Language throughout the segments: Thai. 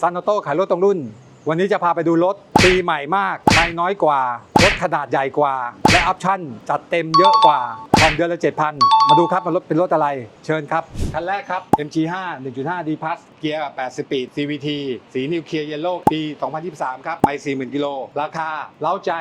ซันโตโต้ขายรถตรงรุ่น วันนี้จะพาไปดูรถปีใหม่มากไม่น้อยกว่า รถขนาดใหญ่กว่า และออปชั่นจัดเต็มเยอะกว่า ผ่อนเดือนละ7,000 มาดูครับมันรถเป็นรถอะไร เชิญครับ คันแรกครับ MG5 1.5 D Plus เกียร์8สปีด CVT สีนิวเคลียร์เยลโล่ปี 2023 ครับไม่40,000 กิโล ราคา เล้าใจ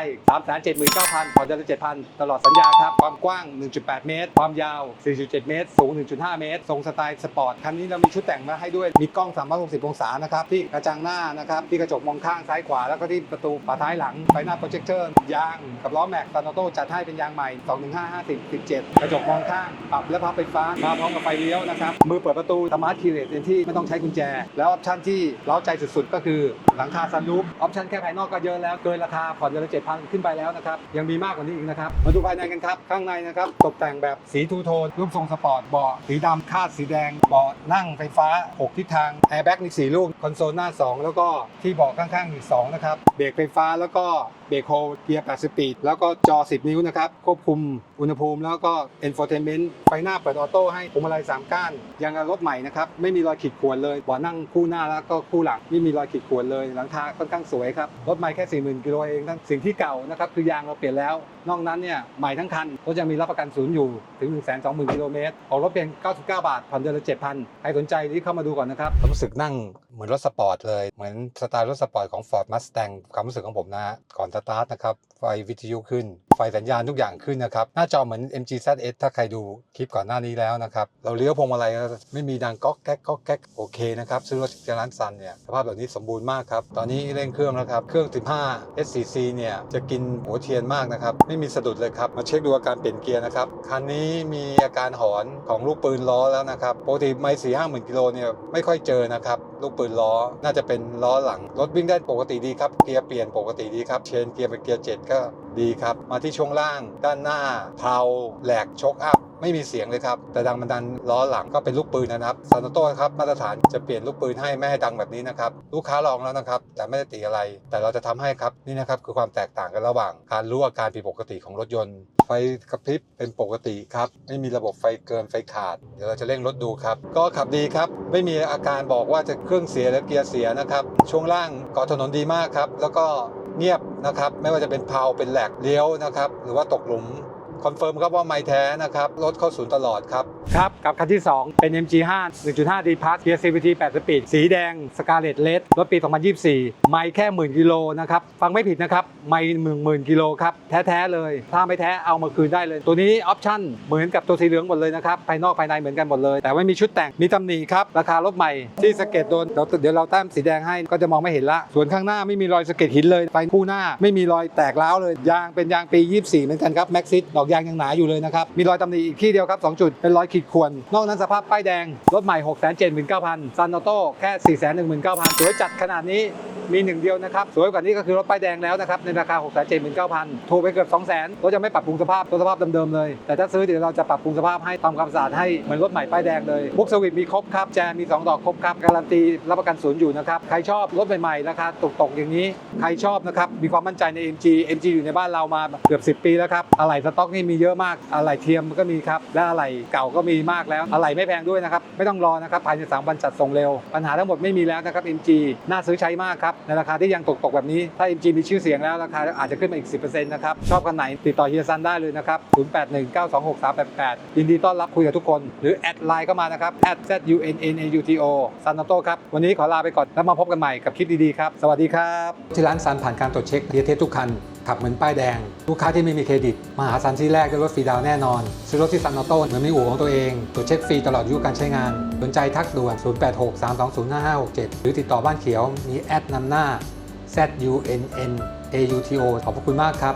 379,000ผ่อนเดือนละ7,000 ตลอดสัญญาครับ ความกว้าง 1.8 เมตร ความยาว 4.7 เมตร สูง 1.5 เมตร ทรงสไตล์สปอร์ต คันนี้เรามีชุดแต่งมาให้ด้วย มีกล้อง 360 องศานะครับ ที่กระจังหน้านะครับ ที่กระจกมองข้างซ้ายขวา แล้วก็ที่ประตูฝาท้ายหลัง ไฟหน้าโปรเจคเตอร์ ยาง กับล้อแม็กซ์ตานโต้จัดให้เป็นยางใหม่ 215 50 17กระจกมองข้าง ปรับและพับไฟฟ้ามาพร้อมกับไฟเลี้ยวนะครับ มือเปิดประตูสมาร์ทคีย์เลสเต็มที่ไม่ต้องใช้กุญแจ แล้วออปชันที่เล้าใจสุดๆ ก็คือหลังคาซันรูฟออปชันแค่ภายนอกก็เยอะแล้ว เกินราคาผ่อนเดือนละ7,000ขึ้นไปแล้วนะครับ ยังมีมากกว่านี้อีกนะครับ มาดูภายในกันครับ ข้างในนะครับตกแต่งแบบสีทูโทนรูปทรงสปอร์ตเบาะสีดำคาดสีแดงเบาะนั่งไฟฟ้า 6 ทิศทางแอร์แบ็กมี4ลูกคอนโซลหน้า 2 แล้วก็ที่เบาะข้างๆอีก2นะครับเบรกไฟฟ้าแล้วก็ เบรกโฮเกียร์8สปีดแล้วก็จอ 10 นิ้วนะครับ ควบคุมอุณหภูมิ แล้วก็ Entertainment ไฟหน้าเปิดออโต้ให้พวงมาลัย 3 ก้านยังรถใหม่นะครับ ไม่มีรอยขีดข่วนเลยบ่อนั่งคู่หน้าแล้วก็คู่หลัง ไม่มีรอยขีดข่วนเลย หลังคาค่อนข้างสวยครับ รถใหม่แค่ 40,000กิโลเองทั้งสิ่งที่เก่านะครับคือยางเราเปลี่ยนแล้ว นอกนั้นเนี่ยใหม่ทั้งคันรถยังมีรับประกันศูนย์อยู่ถึง 120,000กิโลเมตรออกรถเพียง99 บาทผ่อนเดือนละ7,000 ใครสนใจที่เข้ามาดูก่อนนะครับรู้สึกนั่งเหมือนรถสปอร์ตเลย เหมือนสไตล์รถสปอร์ตของ Ford Mustang ความรู้สึกของผมนะ ก่อนสตาร์ทนะครับ ไฟวิทยุขึ้น ไฟสัญญาณทุกอย่างขึ้นนะครับ หน้าจอเหมือน MG ZS ถ้าใครดูคลิปก่อนหน้านี้แล้วนะครับ เราเลี้ยวพวงมาลัยไม่มีดังก๊อกแก๊กก๊อกแก๊กโอเคนะครับ ซื้อรถจากร้านซันเนี่ยสภาพแบบนี้สมบูรณ์มากครับ ตอนนี้เร่งเครื่องแล้วครับ เครื่อง 15 SCC เนี่ยจะกินหัวเทียนมากนะครับ ไม่มีสะดุดเลยครับ มาเช็คดูอาการเปลี่ยนเกียร์นะครับ คันนี้มีอาการหอนของลูกปืนล้อแล้วนะครับปกติไม่สี่ห้าหมื่นกิโลเนี่ยไม่ค่อยเจอนะครับลูกปืนล้อน่าจะเป็นล้อหลังรถวิ่งได้ปกติดีครับเกียร์เปลี่ยนปกติดีครับเชนเกียร์เป็นเกียร์เจ็ดก็ ดีครับ มาที่ช่วงล่าง ด้านหน้าเพลาแหลกชกอัพ ไม่มีเสียงเลยครับ แต่ดังมันดันล้อหลังก็เป็นลูกปืนนะครับซานโต้ครับมาตรฐานจะเปลี่ยนลูกปืนให้ไม่ให้ดังแบบนี้นะครับ ลูกค้าลองแล้วนะครับ แต่ไม่ได้ติอะไร แต่เราจะทำให้ครับนี่นะครับคือความแตกต่างกันระหว่าง การรู้อาการผิดปกติของรถยนต์ ไฟกระพริบเป็นปกติครับไม่มีระบบไฟเกินไฟขาด เดี๋ยวเราจะเร่งรถดูครับ ก็ขับดีครับไม่มีอาการบอกว่าจะเครื่องเสียหรือเกียร์เสียนะครับช่วงล่างเกาะถนนดีมากครับแล้วก็ เงียบนะครับ ไม่ว่าจะเป็นเพลาเป็นแหลกเลี้ยวนะครับ หรือว่าตกหลุม คอนเฟิร์มครับว่าไม่แท้นะครับรถเข้าศูนย์ตลอดครับ ครับ กับคันที่ 2 เป็น MG5 1.5 D Plus เกียร์ CVT 8สปีดสีแดง Scarlet Red รถปี 2024 ไม่แค่หมื่นกิโลนะครับ ฟังไม่ผิดนะครับ ไม่หมื่นหมื่นกิโลครับ แท้ๆเลย ถ้าไม่แท้เอามาคืนได้เลย ตัวนี้ออปชั่นเหมือนกับตัวสีเหลืองหมดเลยนะครับ ภายนอกภายในเหมือนกันหมดเลย แต่ไม่มีชุดแต่งมีตำหนิครับราคารถใหม่ที่สเก็ตโดนเดี๋ยวเราแต้มสีแดงให้ก็จะมองไม่เห็นละ ส่วนข้างหน้าไม่มีรอยสเก็ตหินเลยไฟคู่หน้า ไม่มีรอยแตกร้าวเลยยางเป็นยางปี 24 เหมือนกันครับแม็กซิสดอกยางยังหนาอยู่เลยนะครับ มีรอยตำหนิอีกที่เดียวครับ 2 จุด เป็นรอยขีดข่วน นอกนั้นสภาพป้ายแดง รถใหม่ 6 7 9 0 0 0ซันออโต้แค่ 4 1 9 0 0 0สวยจัดขนาดนี้ มีหนึ่งเดียวนะครับ สวยกว่านี้ก็คือรถป้ายแดงแล้วนะครับ ในราคา 6 7 9 0 0 0ถูกไปเกือบ2 0 0 0 0 0รถจะไม่ปรับปรุงสภาพรถสภาพเดิมๆเลย แต่ถ้าซื้อเดี๋ยวเราจะปรับปรุงสภาพให้ทำความสะอาดให้เหมือนรถใหม่ป้ายแดงเลยบุ๊กสวิตมีครบครับแจมี 2 ดอกครบครับการันตีรับประกันศูนย์อยู่นะครับใครชอบรถใหม่ๆราคาตกๆอย่างนี้ใครชอบนะครับมีความมั่นใจใน MG MG อยู่ในบ้านเรามาเกือบ 10 ปีแล้วครับอะไหล่สต็อกนี่มีเยอะมากอะไหล่เทียมก็มีครับและอะไหล่เก่าก็มีมากแล้วอะไหล่ไม่แพงด้วยนะครับไม่ต้องรอนะครับภายใน3วันจัดส่งเร็ว ปัญหาทั้งหมดไม่มีแล้วนะครับ MG น่าซื้อใช้มากครับในราคาที่ยังตกๆแบบนี้ ถ้า MG มีชื่อเสียงแล้วราคาอาจจะขึ้นมาอีก 10%นะครับ ชอบกันไหนติดต่อเฮียซันได้เลยนะครับ 0819263888 ยินดีต้อนรับคุยกับทุกคน หรือแอดไลน์เข้ามานะครับ @zunauto ซันนโตครับ วันนี้ขอลาไปก่อนแล้วมาพบกันใหม่กับคลิปดีๆครับ สวัสดีครับ ที่ร้านซันผ่านการตรวจเช็คเฮียเทสทุกคัน ขับเหมือนป้ายแดง ลูกค้าที่ไม่มีเครดิต มาหาซันที่แรกได้รถฟรีดาวแน่นอน ซื้อรถที่ซันออโต้เหมือนมีอู่ของตัวเอง ตรวจเช็คฟรีตลอดอายุการใช้งาน สนใจทักด่วน 0863205567 หรือติดต่อบ้านเขียวมีแอดนำหน้า ZUNN AUTO ขอบพระคุณมากครับ